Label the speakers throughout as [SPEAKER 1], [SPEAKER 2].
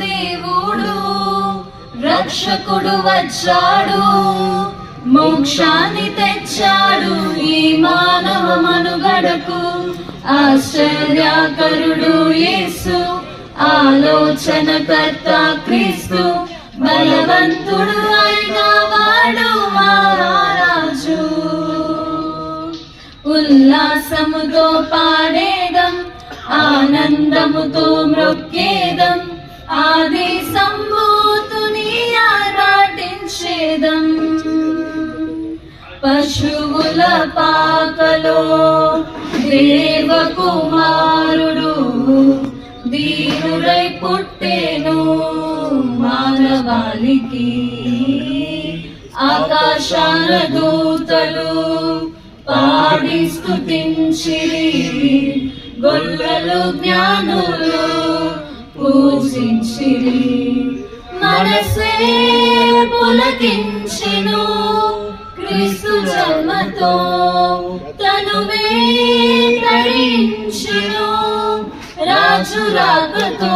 [SPEAKER 1] దేవుడు రక్షకుడు వచ్చాడు. మోక్షాన్ని తెచ్చాడు ఈ మానవ మనుగడకు ఆశ్చర్యాకరుడు యేసు ఆలోచనకర్త క్రీస్తు బలవంతుడు కుమారుడు దీనుడై పుట్టేను మానవానికి ఆకాశాల దూతలు పాడి స్తుతించిరి గొల్లలు జ్ఞానులు పూజించిరి. మనసే పులకించెను క్రీస్తు జన్మతో తనువే తరించెను రాజు రాకతో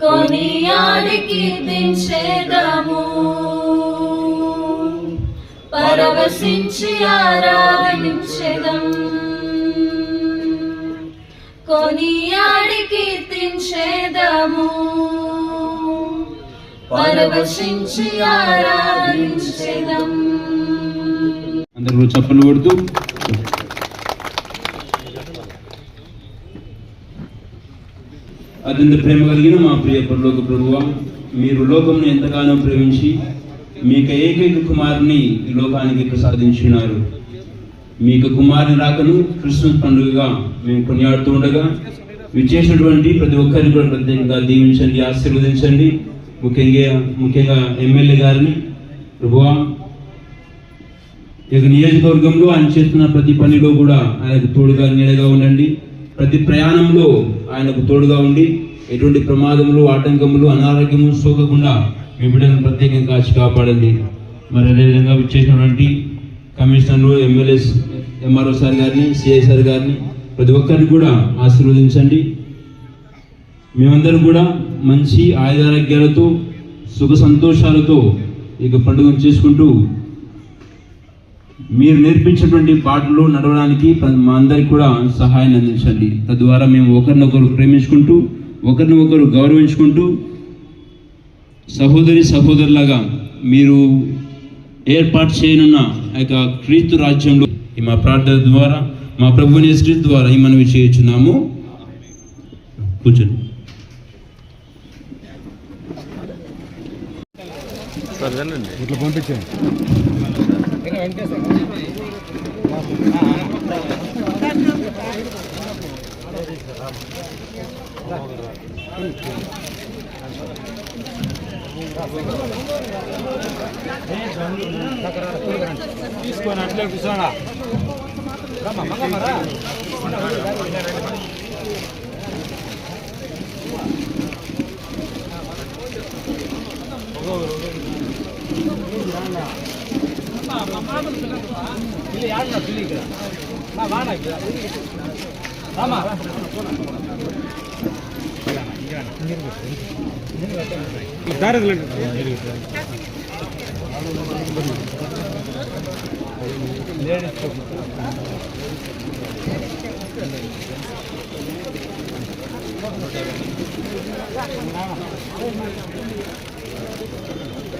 [SPEAKER 1] కొనియాడి కీర్తించేదము పరవశించి ఆరాధించేదం. కొనియాడి కీర్తించేదము పరవశించి ఆరాధించేదం.
[SPEAKER 2] అందరూ చప్పలు కొడుతూ అత్యంత ప్రేమ కలిగిన మా ప్రియ పరలోక ప్రభువ మీరు లోకంను ఎంతగానో ప్రేమించి మీకు ఏకైక కుమారుని ఈ లోకానికి ప్రసాదించున్నారు మీకు కుమారుని రాకను క్రిస్మస్ పండుగగా మేము కొనియాడుతూ ఉండగా విచ్చేసినటువంటి ప్రతి ఒక్కరిని కూడా ప్రత్యేకంగా దీవించండి ఆశీర్వదించండి. ముఖ్యంగా ముఖ్యంగా ఎమ్మెల్యే గారిని ప్రభువా ఈ యొక్క నియోజకవర్గంలో ఆయన చేస్తున్న ప్రతి పనిలో కూడా ఆయనకు తోడుగా నీడగా ఉండండి. ప్రతి ప్రయాణంలో ఆయనకు తోడుగా ఉండి ఎటువంటి ప్రమాదములు ఆటంకములు అనారోగ్యము సోకకుండా మీ బిడ్డను ప్రత్యేకంగా కాచి కాపాడండి. మరి అదేవిధంగా విచ్చేసినటువంటి కమిషనర్లు ఎమ్మెల్యేస్ ఎంఆర్ఓ సార్ గారిని సిఐ సార్ గారిని ప్రతి ఒక్కరిని కూడా ఆశీర్వదించండి. మేమందరం కూడా మంచి ఆయుధారోగ్యాలతో సుఖ సంతోషాలతో ఇక పండుగను చేసుకుంటూ మీరు నేర్పించినటువంటి పాటలు నడవడానికి మా అందరికి కూడా సహాయాన్ని అందించండి. తద్వారా మేము ఒకరినొకరు ప్రేమించుకుంటూ ఒకరిని ఒకరు గౌరవించుకుంటూ సహోదరి సహోదరులాగా మీరు ఏర్పాటు చేయనున్న ఆ యొక్క క్రీస్తు రాజ్యంలో ఈ మా ప్రార్థన ద్వారా మా ప్రభుని యేసు ద్వారా ఈ మనవి చేయుచున్నాము. కూర్చోండి.
[SPEAKER 3] ఇట్లా పంపించండి. తీసుకొని అట్లే కూర్చోనా. இல்லை யாருண்ணா சொல்லிக்கிறேன் நான் வாடா ஆமா தாரதுல லேடிஸ்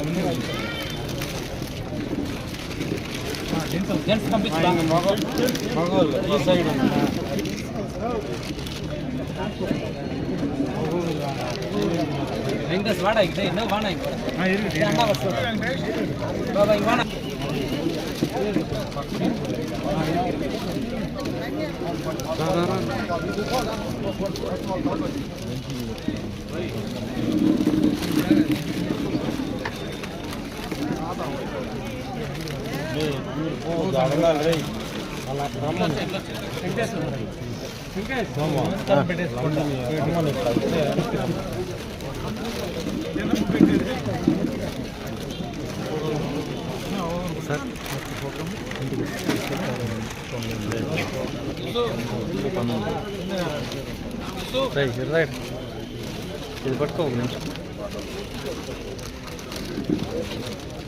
[SPEAKER 3] Thank you. జెంట్స్ పంపిస్తాను మగవాళ్ళు ఈ సైడ్ வெங்கடேஷ் வாடா இது என்ன வாடா இங்க அண்ணா வச்சு பாபா இங்க வாடா சாதாரண సార్ రైట్ రైట్ ఇది పట్టుకో ఒక నిమిషం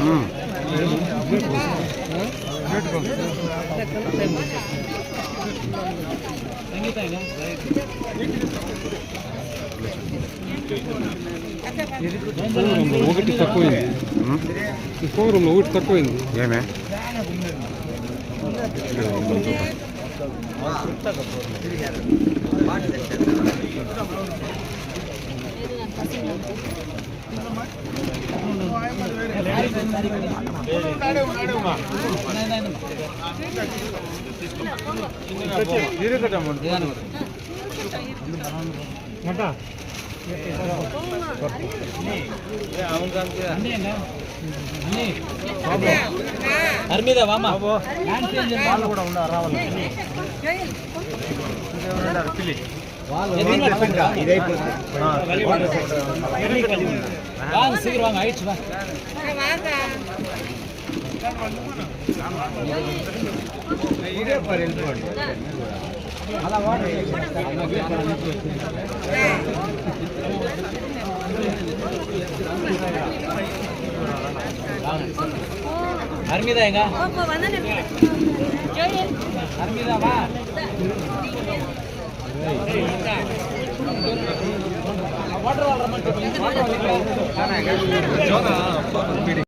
[SPEAKER 3] 응. ఒకటి తక్కువైంది. ఈ ఫోన్ రూమ్లో ఒకటి తక్కువైంది.
[SPEAKER 4] ఏమే?
[SPEAKER 3] అర్మీదా వామా వాళ్ళు కూడా ఉన్నారు రావాలి வாங்க சீக்கிரம் வாங்க ஆயிடுச்சு வா அர்மிதா எங்க? அர்மிதா. வா. Water water
[SPEAKER 2] We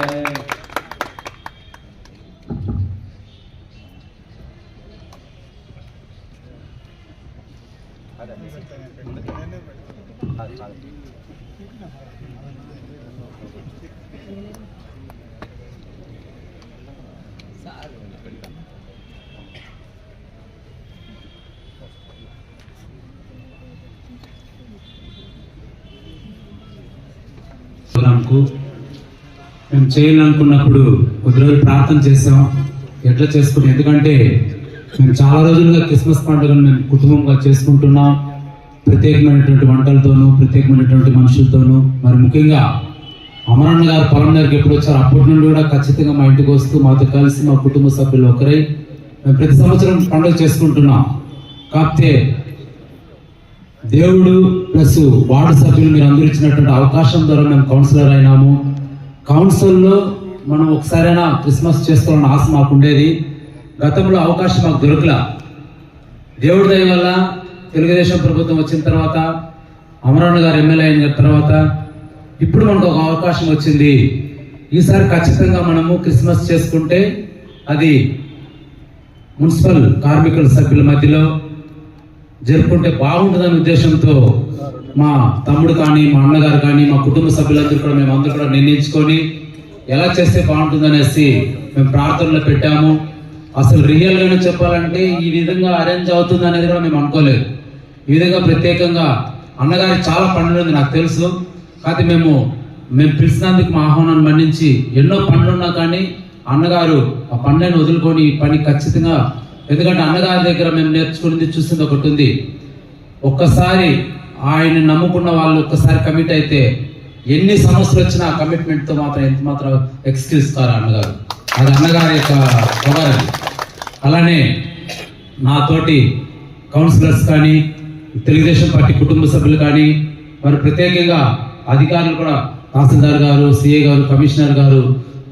[SPEAKER 5] ప్రోగ్రాంకు మేము చేయాలనుకున్నప్పుడు కొద్ది రోజులు ప్రార్థన చేసాం ఎట్లా చేసుకుని ఎందుకంటే మేము చాలా రోజులుగా క్రిస్మస్ పండుగను మేము కుటుంబంగా చేసుకుంటున్నాం. ప్రత్యేకమైనటువంటి వంటలతోనూ ప్రత్యేకమైనటువంటి మనుషులతోనూ. మరి ముఖ్యంగా అమరన్న గారు పొలం దగ్గరికి ఎప్పుడు వచ్చారు అప్పటి నుండి కూడా ఖచ్చితంగా మా ఇంటికి వస్తూ మాతో కలిసి మా కుటుంబ సభ్యులు ఒకరై మేము ప్రతి సంవత్సరం పండుగ చేసుకుంటున్నాం. కాకపోతే దేవుడు ప్లస్ వార్డు సభ్యులు మీరు అందరూ ఇచ్చినటువంటి అవకాశం ద్వారా మేము కౌన్సిలర్ అయినాము. కౌన్సిల్లో మనం ఒకసారైనా క్రిస్మస్ చేసుకోవాలని ఆశ మాకు ఉండేది. గతంలో అవకాశం మాకు దొరకలా. దేవుడి దయ వల్ల తెలుగుదేశం ప్రభుత్వం వచ్చిన తర్వాత అమరావణ గారు ఎమ్మెల్యే అయిన తర్వాత ఇప్పుడు మనకు ఒక అవకాశం వచ్చింది. ఈసారి ఖచ్చితంగా మనము క్రిస్మస్ చేసుకుంటే అది మున్సిపల్ కార్మికుల సభ్యుల మధ్యలో జరుపుకుంటే బాగుంటుందనే ఉద్దేశంతో మా తమ్ముడు కానీ మా అన్నగారు కానీ మా కుటుంబ సభ్యులందరూ కూడా మేము అందరూ కూడా నిర్ణయించుకొని ఎలా చేస్తే బాగుంటుందనేసి మేము ప్రార్థనలో పెట్టాము. అసలు రియల్గానే చెప్పాలంటే ఈ విధంగా అరేంజ్ అవుతుంది అనేది కూడా మేము అనుకోలేదు. ఈ విధంగా ప్రత్యేకంగా అన్నగారి చాలా పనులు ఉంది నాకు తెలుసు. కాకపోతే మేము మేము పిలిచినందుకు మా ఆహ్వానాన్ని మన్నించి ఎన్నో పనులు ఉన్నా కానీ అన్నగారు ఆ పనులను వదులుకొని ఈ పని ఖచ్చితంగా ఎందుకంటే అన్నగారి దగ్గర మేము నేర్చుకున్నది చూసింది ఒకటి ఉంది. ఒక్కసారి ఆయన నమ్ముకున్న వాళ్ళు ఒక్కసారి కమిట్ అయితే ఎన్ని సమస్యలు వచ్చినా కమిట్మెంట్తో మాత్రం ఎంత మాత్రం ఎక్స్క్యూజ్ కారు అన్నగారు? అది అన్నగారి యొక్క పొగరది అలానే నాతోటి కౌన్సిలర్స్ కానీ తెలుగుదేశం పార్టీ కుటుంబ సభ్యులు కానీ మరి ప్రత్యేకంగా అధికారులు కూడా తహసీల్దార్ గారు సిఏ గారు కమిషనర్ గారు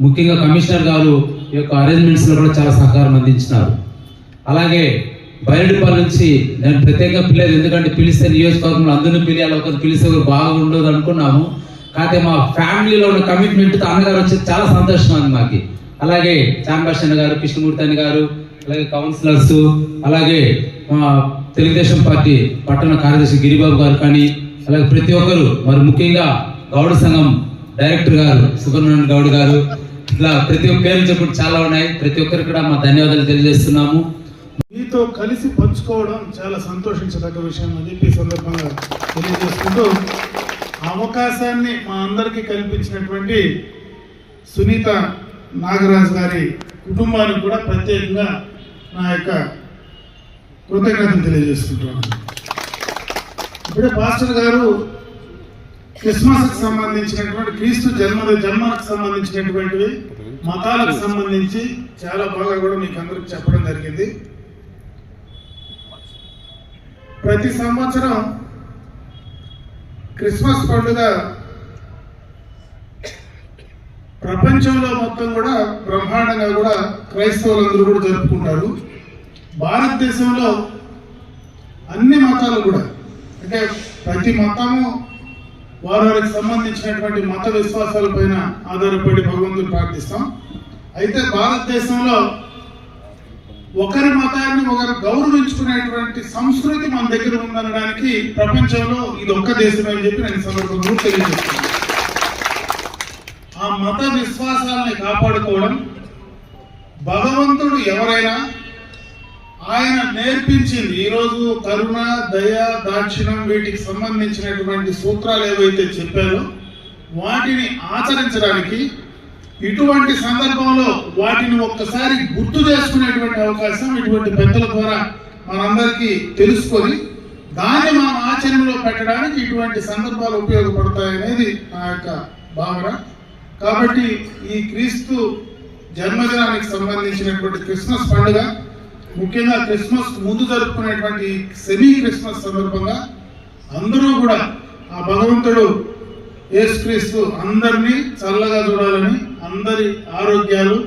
[SPEAKER 5] ముఖ్యంగా కమిషనర్ గారు ఈ యొక్క అరేంజ్మెంట్స్లో కూడా చాలా సహకారం అందించినారు. అలాగే బయలుడిపల్లి నుంచి నేను ప్రత్యేకంగా పిల్లలు ఎందుకంటే పిలిస్తే నియోజకవర్గంలో అందరినీ పిలియాలి ఒకరు పిలిస్తే ఒకరు బాగుండదు అనుకున్నాము. కాకపోతే మా ఫ్యామిలీలో ఉన్న కమిట్మెంట్తో అన్నగారు వచ్చి చాలా సంతోషం అండి మాకు. అలాగే చాంబాషన్ గారు కృష్ణమూర్తి అని గారు అలాగే కౌన్సిలర్స్ అలాగే మా తెలుగుదేశం పార్టీ పట్టణ కార్యదర్శి గిరిబాబు గారు కానీ అలాగే ప్రతి ఒక్కరు మరి ముఖ్యంగా గౌడ సంఘం డైరెక్టర్ గారు సుబ్రహ్మణ్యం గౌడ్ గారు ఇట్లా ప్రతి ఒక్క పేరు చెప్పుడు చాలా ఉన్నాయి. ప్రతి ఒక్కరికి కూడా మా ధన్యవాదాలు తెలియజేస్తున్నాము.
[SPEAKER 4] మీతో కలిసి పంచుకోవడం చాలా సంతోషించదగ్గ విషయం అని చెప్పి సందర్భంగా తెలియజేసుకుంటూ ఆ అవకాశాన్ని మా అందరికీ కల్పించినటువంటి సునీత నాగరాజు గారి కుటుంబానికి కూడా ప్రత్యేకంగా నా యొక్క కృతజ్ఞతలు తెలియజేసుకుంటున్నాను. ఇప్పుడే పాస్టర్ గారు క్రిస్మస్కి సంబంధించినటువంటి క్రీస్తు జన్మ జన్మకు సంబంధించినటువంటివి మతాలకు సంబంధించి చాలా బాగా కూడా మీకు అందరికి చెప్పడం జరిగింది. ప్రతి సంవత్సరం క్రిస్మస్ పండుగ ప్రపంచంలో మొత్తం కూడా బ్రహ్మాండంగా కూడా క్రైస్తవులందరూ కూడా జరుపుకుంటారు. భారతదేశంలో అన్ని మతాలు కూడా అంటే ప్రతి మతము వారి వారికి సంబంధించినటువంటి మత విశ్వాసాల పైన ఆధారపడి భగవంతుని ప్రార్థిస్తాం. అయితే భారతదేశంలో ఒకరి మతాన్ని ఒకరు గౌరవించుకునేటువంటి సంస్కృతి మన దగ్గర ఉందనడానికి ప్రపంచంలో ఇది ఒక్క దేశమే అని చెప్పి నేను సందర్భంలో సందర్భంగా తెలియజేస్తున్నాను. ఆ మత విశ్వాసాలని కాపాడుకోవడం భగవంతుడు ఎవరైనా ఆయన నేర్పించింది ఈరోజు కరుణ దయ దాక్షిణం వీటికి సంబంధించినటువంటి సూత్రాలు ఏవైతే చెప్పారో వాటిని ఆచరించడానికి ఇటువంటి సందర్భంలో వాటిని ఒక్కసారి గుర్తు చేసుకునేటువంటి అవకాశం ఇటువంటి పెద్దల ద్వారా మనందరికీ తెలుసుకొని దాన్ని మనం ఆచరణలో పెట్టడానికి ఇటువంటి సందర్భాలు ఉపయోగపడతాయనేది నా యొక్క భావన. కాబట్టి ఈ క్రీస్తు జన్మదినానికి సంబంధించినటువంటి క్రిస్మస్ పండుగ ముఖ్యంగా క్రిస్మస్ ముందు జరుపుకునేటువంటి సెమీ క్రిస్మస్ సందర్భంగా అందరూ కూడా ఆ భగవంతుడు యేసుక్రీస్తు అందరినీ చల్లగా చూడాలని అందరి ఆరోగ్యాలు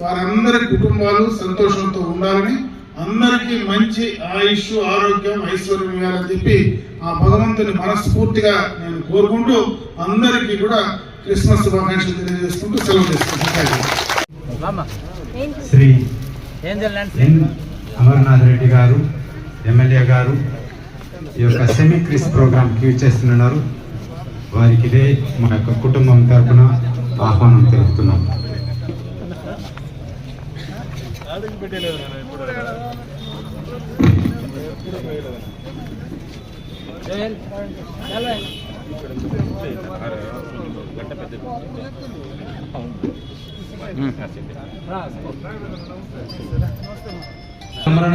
[SPEAKER 4] వారందరి కుటుంబాలు సంతోషంతో ఉండాలని అందరికీ మంచి ఆయుష్ ఆరోగ్యం ఐశ్వర్యం ఇవ్వాలని చెప్పి ఆ భగవంతుని మనస్ఫూర్తిగా నేను కోరుకుంటూ అందరికీ కూడా క్రిస్మస్ శుభాకాంక్షలు తెలియజేసుకుంటూ సెలవు తీసుకుంటాను
[SPEAKER 6] శ్రీ అమర్నాథ్ రెడ్డి గారు ఎమ్మెల్యే గారు ఈ యొక్క సెమీ క్రిస్ ప్రోగ్రామ్కి చేస్తున్నారు. వారికి ఇదే మా యొక్క కుటుంబం తరపున ఆహ్వానం తెలుపుతున్నాం.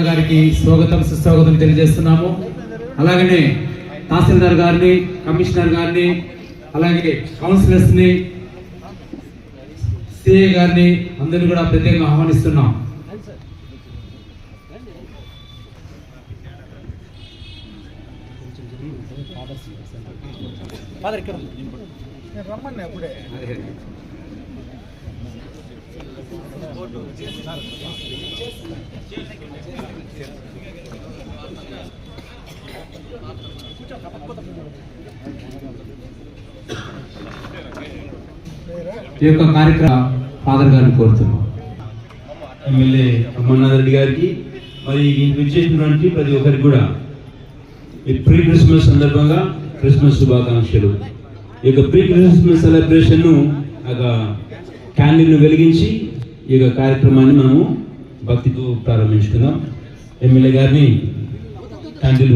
[SPEAKER 5] గారికి స్వాగతం సుస్వాగతం తెలియజేస్తున్నాము. అలాగనే తహసీల్దార్ గారిని కమిషనర్ గారిని అలాగే కౌన్సిలర్స్ ని సిఐ గారిని అందరినీ కూడా ప్రత్యేకంగా ఆహ్వానిస్తున్నాం.
[SPEAKER 3] ఫాదర్ ఇక్కడ.
[SPEAKER 5] ఈ యొక్క కార్యక్రమ ఫాదర్ గారిని కోరుతున్నాం.
[SPEAKER 2] ఎమ్మెల్యే అమర్నాథ్ రెడ్డి గారికి మరి దీనికి వచ్చేసినటువంటి ప్రతి ఒక్కరికి కూడా ఈ ప్రీ క్రిస్మస్ సందర్భంగా క్రిస్మస్ శుభాకాంక్షలు. ఈ యొక్క ప్రీ క్రిస్మస్ సెలబ్రేషన్ ఒక క్యాండిల్ను వెలిగించి ఈ యొక్క కార్యక్రమాన్ని మనము భక్తితో ప్రారంభించుకుందాం. ఎమ్మెల్యే గారిని క్యాండిల్